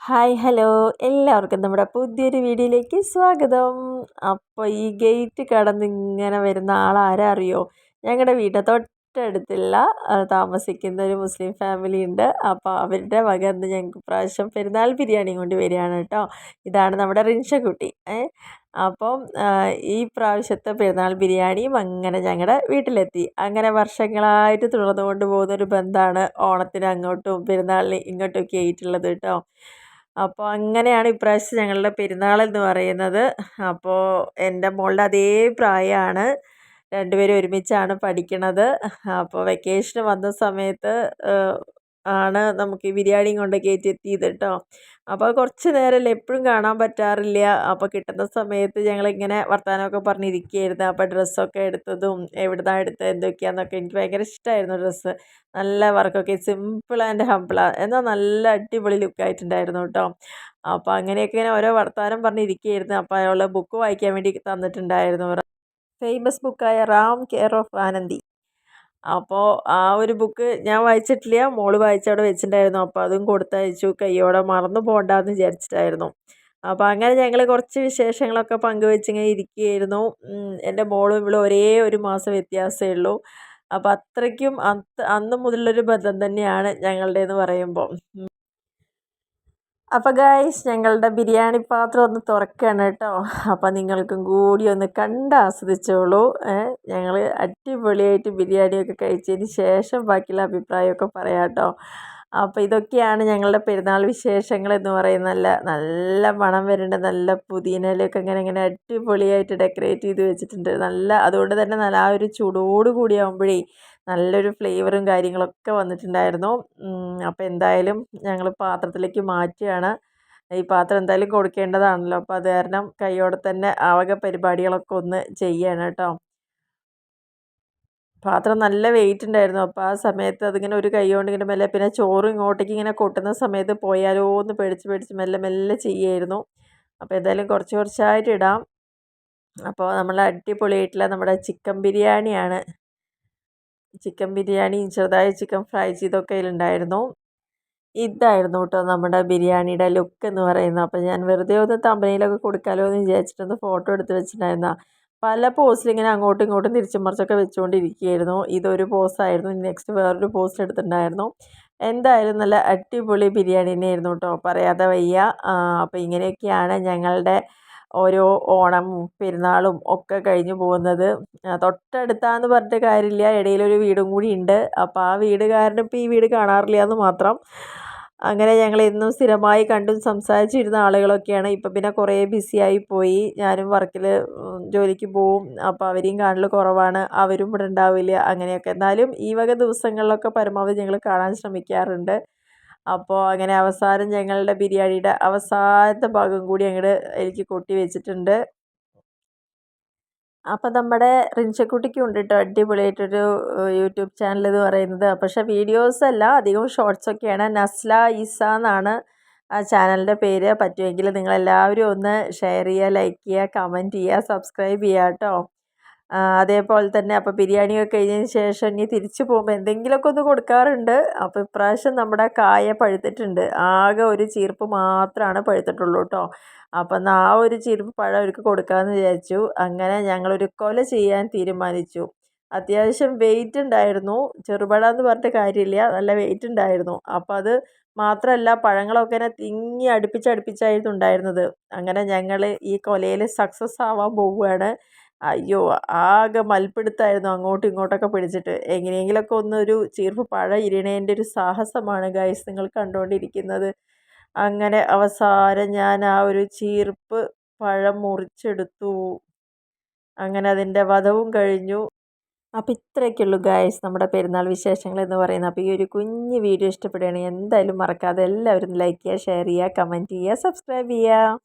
Hi hello. എല്ലാവർക്കും നമ്മുടെ പുതിയൊരു വീഡിയോയിലേക്ക് സ്വാഗതം. അപ്പോൾ ഈ ഗേറ്റ് കടന്ന് ഇങ്ങനെ വരുന്ന ആളാരാ അറിയോ ഞങ്ങളുടെ വീട്ടിൽ തൊട്ടടുത്തുള്ള താമസിക്കുന്ന ഒരു മുസ്ലിം ഫാമിലി ഉണ്ട്. അപ്പോൾ അവരുടെ വക ഇന്ന് ഞങ്ങൾക്ക് പ്രാവശ്യം പെരുന്നാൾ ബിരിയാണി കൊണ്ട് വരികയാണ് കേട്ടോ. ഇതാണ് നമ്മുടെ റിൻഷക്കുട്ടി അപ്പം ഈ പ്രാവശ്യത്തെ പെരുന്നാൾ ബിരിയാണിയും അങ്ങനെ ഞങ്ങളുടെ വീട്ടിലെത്തി. അങ്ങനെ വർഷങ്ങളായിട്ട് തുടർന്നു കൊണ്ട് പോകുന്ന ഒരു ബന്ധമാണ് ഓണത്തിന് അങ്ങോട്ടും പെരുന്നാളിന് ഇങ്ങോട്ടും ഒക്കെ ആയിട്ടുള്ളത് കേട്ടോ. അപ്പോൾ അങ്ങനെയാണ് ഇപ്രാവശ്യം ഞങ്ങളുടെ പെരുന്നാൾ എന്ന് പറയുന്നത്. അപ്പോൾ എന്റെ മോളുടെ അതേ പ്രായമാണ്. രണ്ടുപേരും ഒരുമിച്ചാണ് പഠിക്കണത്. അപ്പോൾ വെക്കേഷന് വന്ന സമയത്ത് ആണ് നമുക്ക് ഈ ബിരിയാണിയും കൊണ്ട് കയറ്റി എത്തിയത് കേട്ടോ അപ്പോൾ കുറച്ച് നേരമല്ലേ എപ്പോഴും കാണാൻ പറ്റാറില്ല. അപ്പോൾ കിട്ടുന്ന സമയത്ത് ഞങ്ങളിങ്ങനെ വർത്തമാനമൊക്കെ പറഞ്ഞിരിക്കുകയായിരുന്നു അപ്പോൾ ഡ്രസ്സൊക്കെ എടുത്തതും എവിടുന്നാണ് എടുത്തത് എന്തൊക്കെയാണെന്നൊക്കെ എനിക്ക് ഭയങ്കര ഇഷ്ടമായിരുന്നു ഡ്രസ്സ്. നല്ല വർക്കൊക്കെ സിമ്പിൾ ആൻഡ് ഹംപിളാണ് എന്നാൽ നല്ല അടിപൊളി ലുക്കായിട്ടുണ്ടായിരുന്നു കേട്ടോ അപ്പോൾ അങ്ങനെയൊക്കെ ഇങ്ങനെ ഓരോ വർത്തമാനം പറഞ്ഞിരിക്കുകയായിരുന്നു അപ്പോൾ അയാൾ ബുക്ക് വായിക്കാൻ വേണ്ടി തന്നിട്ടുണ്ടായിരുന്നു. ഫേമസ് ബുക്കായ റാം കെയർ ഓഫ് ആനന്ദി. അപ്പോൾ ആ ഒരു ബുക്ക് ഞാൻ വായിച്ചിട്ടില്ല. മോൾ വായിച്ചവിടെ വെച്ചിട്ടുണ്ടായിരുന്നു. അപ്പോൾ അതും കൊടുത്തയച്ചു. കയ്യോടെ മറന്നു പോകണ്ടെന്ന് വിചാരിച്ചിട്ടായിരുന്നു. അപ്പോൾ അങ്ങനെ ഞങ്ങൾ കുറച്ച് വിശേഷങ്ങളൊക്കെ പങ്കുവെച്ചിങ്ങനെ ഇരിക്കുകയായിരുന്നു. എന്റെ മോളും ഇവിടെ ഒരേ ഒരു മാസം വ്യത്യാസമേ ഉള്ളൂ. അപ്പോൾ അത്രയ്ക്കും അന്ന് മുതലുള്ളൊരു ബന്ധം തന്നെയാണ് ഞങ്ങളുടേതെന്ന് പറയുമ്പോൾ അപ്പോൾ ഗായ്സ് ഞങ്ങളുടെ ബിരിയാണി പാത്രം ഒന്ന് തുറക്കുകയാണ് കേട്ടോ. അപ്പോൾ നിങ്ങൾക്കും കൂടി ഒന്ന് കണ്ട് ആസ്വദിച്ചോളൂ. ഞങ്ങൾ അടിപൊളിയായിട്ട് ബിരിയാണിയൊക്കെ കഴിച്ചതിന് ശേഷം ബാക്കിയുള്ള അഭിപ്രായമൊക്കെ പറയാം കേട്ടോ. അപ്പോൾ ഇതൊക്കെയാണ് ഞങ്ങളുടെ പെരുന്നാൾ വിശേഷങ്ങൾ എന്ന് പറയുന്ന നല്ല നല്ല മണം വരുന്നുണ്ട് നല്ല പുതിനയിലൊക്കെ ഇങ്ങനെ ഇങ്ങനെ അടിപൊളിയായിട്ട് ഡെക്കറേറ്റ് ചെയ്ത് വെച്ചിട്ടുണ്ട്. നല്ല അതുകൊണ്ട് തന്നെ നല്ല ആ ഒരു ചൂടോട് കൂടിയാകുമ്പോഴേ നല്ലൊരു ഫ്ലേവറും കാര്യങ്ങളൊക്കെ വന്നിട്ടുണ്ടായിരുന്നു. അപ്പോൾ എന്തായാലും ഞങ്ങൾ പാത്രത്തിലേക്ക് മാറ്റുകയാണ്. ഈ പാത്രം എന്തായാലും കൊടുക്കേണ്ടതാണല്ലോ. അപ്പോൾ അത് കാരണം കൈയോടെ തന്നെ ആവക പരിപാടികളൊക്കെ ഒന്ന് ചെയ്യണം കേട്ടോ. പാത്രം നല്ല വെയിറ്റ് ഉണ്ടായിരുന്നു അപ്പോൾ ആ സമയത്ത് അതിങ്ങനെ ഒരു കൈ കൊണ്ട് ഇങ്ങനെ മെല്ലെ പിന്നെ ചോറ് ഇങ്ങോട്ടേക്ക് ഇങ്ങനെ കൊട്ടുന്ന സമയത്ത് പോയാലോ എന്ന് പേടിച്ച് പേടിച്ച് മെല്ലെ മെല്ലെ ചെയ്യായിരുന്നു. അപ്പോൾ എന്തായാലും കുറച്ച് കുറച്ചായിട്ട് ഇടാം. അപ്പോൾ നമ്മൾ അടിപൊളിയായിട്ടുള്ള നമ്മുടെ ചിക്കൻ ബിരിയാണിയാണ്. ചിക്കൻ ബിരിയാണി ചെറുതായ ചിക്കൻ ഫ്രൈ ചെയ്തൊക്കെ അതിലുണ്ടായിരുന്നു. ഇതായിരുന്നു കേട്ടോ നമ്മുടെ ബിരിയാണിയുടെ ലുക്ക് എന്ന് പറയുന്നത്. അപ്പോൾ ഞാൻ വെറുതെ ഒന്ന് തമ്പനയിലൊക്കെ കൊടുക്കാമല്ലോ എന്ന് വിചാരിച്ചിട്ടൊന്ന് ഫോട്ടോ എടുത്ത് വെച്ചിട്ടുണ്ടായിരുന്ന. പല പോസ്റ്റിൽ ഇങ്ങനെ അങ്ങോട്ടും ഇങ്ങോട്ടും തിരിച്ചും മറിച്ചൊക്കെ വെച്ചുകൊണ്ടിരിക്കുകയായിരുന്നു ഇതൊരു പോസ്റ്റായിരുന്നു നെക്സ്റ്റ് വേറൊരു പോസ്റ്റ് എടുത്തിട്ടുണ്ടായിരുന്നു. എന്തായാലും നല്ല അടിപൊളി ബിരിയാണി തന്നെയായിരുന്നു കേട്ടോ പറയാതെ വയ്യ. അപ്പോൾ ഇങ്ങനെയൊക്കെയാണ് ഞങ്ങളുടെ ഓരോ ഓണം പെരുന്നാളും ഒക്കെ കഴിഞ്ഞു പോകുന്നത്. തൊട്ടടുത്താന്ന് പറഞ്ഞിട്ട് കാര്യമില്ല. ഇടയിലൊരു വീടും കൂടി ഉണ്ട്. അപ്പോൾ ആ വീട് കാരണം ഇപ്പോൾ ഈ വീട് കാണാറില്ല എന്ന് മാത്രം. അങ്ങനെ ഞങ്ങൾ എന്നും സ്ഥിരമായി കണ്ടും സംസാരിച്ചിരുന്ന ആളുകളൊക്കെയാണ്. ഇപ്പം പിന്നെ കുറേ ബിസിയായി പോയി. ഞാനും വർക്കിൽ ജോലിക്ക് പോവും. അപ്പോൾ അവരെയും കാണൽ കുറവാണ്. അവരും ഇവിടെ ഉണ്ടാവില്ല. അങ്ങനെയൊക്കെ. എന്നാലും ഈ വക ദിവസങ്ങളിലൊക്കെ പരമാവധി ഞങ്ങൾ കാണാൻ ശ്രമിക്കാറുണ്ട്. അപ്പോൾ അങ്ങനെ അവസാനം ഞങ്ങളുടെ ബിരിയാണിയുടെ അവസാനത്തെ ഭാഗം കൂടി അങ്ങോട്ട് എനിക്ക് കൊട്ടി വെച്ചിട്ടുണ്ട്. അപ്പോൾ നമ്മുടെ റിൻഷക്കുട്ടിക്കും ഉണ്ട് കേട്ടോ അടിപൊളിയായിട്ടൊരു യൂട്യൂബ് ചാനൽ എന്ന് പറയുന്നത്. പക്ഷേ വീഡിയോസ് അല്ല അധികം ഷോർട്സ് ഒക്കെയാണ് നസ്ല ഇസ എന്നാണ് ആ ചാനലിന്റെ പേര്. പറ്റുമെങ്കിൽ നിങ്ങളെല്ലാവരും ഒന്ന് ഷെയർ ചെയ്യുക ലൈക്ക് ചെയ്യുക കമന്റ് ചെയ്യുക സബ്സ്ക്രൈബ് ചെയ്യുക കേട്ടോ. അതേപോലെ തന്നെ അപ്പോൾ ബിരിയാണിയൊക്കെ കഴിഞ്ഞതിന് ശേഷം ഇനി തിരിച്ചു പോകുമ്പോൾ എന്തെങ്കിലുമൊക്കെ ഒന്ന് കൊടുക്കാറുണ്ട്. അപ്പോൾ ഇപ്രാവശ്യം നമ്മുടെ കായ പഴുത്തിട്ടുണ്ട്. ആകെ ഒരു ചീർപ്പ് മാത്രമാണ് പഴുത്തിട്ടുള്ളൂ കേട്ടോ അപ്പം ആ ഒരു ചീർപ്പ് പഴം അവർക്ക് കൊടുക്കാമെന്ന് വിചാരിച്ചു. അങ്ങനെ ഞങ്ങളൊരു കൊല ചെയ്യാൻ തീരുമാനിച്ചു. അത്യാവശ്യം വെയിറ്റ് ഉണ്ടായിരുന്നു. ചെറുപഴം എന്ന് പറഞ്ഞിട്ട് കാര്യമില്ല. നല്ല വെയിറ്റ് ഉണ്ടായിരുന്നു. അപ്പോൾ അത് മാത്രമല്ല പഴങ്ങളൊക്കെ ഇങ്ങനെ തിങ്ങി അടുപ്പിച്ചടുപ്പിച്ചായിരുന്നു ഉണ്ടായിരുന്നത്. അങ്ങനെ ഞങ്ങൾ ഈ കൊലയിൽ സക്സസ് ആവാൻ പോവുകയാണ്. അയ്യോ ആകെ മൽപ്പിടുത്തമായിരുന്നു അങ്ങോട്ടും ഇങ്ങോട്ടൊക്കെ പിടിച്ചിട്ട്. എങ്ങനെയെങ്കിലുമൊക്കെ ഒന്നൊരു ചീർപ്പ് പഴ ഇരിണേന്റെ ഒരു സാഹസമാണ് ഗൈസ് നിങ്ങൾ കണ്ടുകൊണ്ടിരിക്കുന്നത്. അങ്ങനെ അവസാനം ഞാൻ ആ ഒരു ചീർപ്പ് പഴം മുറിച്ചെടുത്തു. അങ്ങനെ അതിന്റെ വധവും കഴിഞ്ഞു. അപ്പോൾ ഇത്രയൊക്കെയുള്ളൂ ഗായസ് നമ്മുടെ പെരുന്നാൾ വിശേഷങ്ങൾ എന്ന് പറയുന്നത്. അപ്പോൾ ഈ ഒരു കുഞ്ഞ് വീഡിയോ ഇഷ്ടപ്പെടുകയാണെങ്കിൽ എന്തായാലും മറക്കാതെ എല്ലാവരും ലൈക്ക് ചെയ്യുക ഷെയർ ചെയ്യുക കമന്റ് ചെയ്യുക സബ്സ്ക്രൈബ് ചെയ്യുക.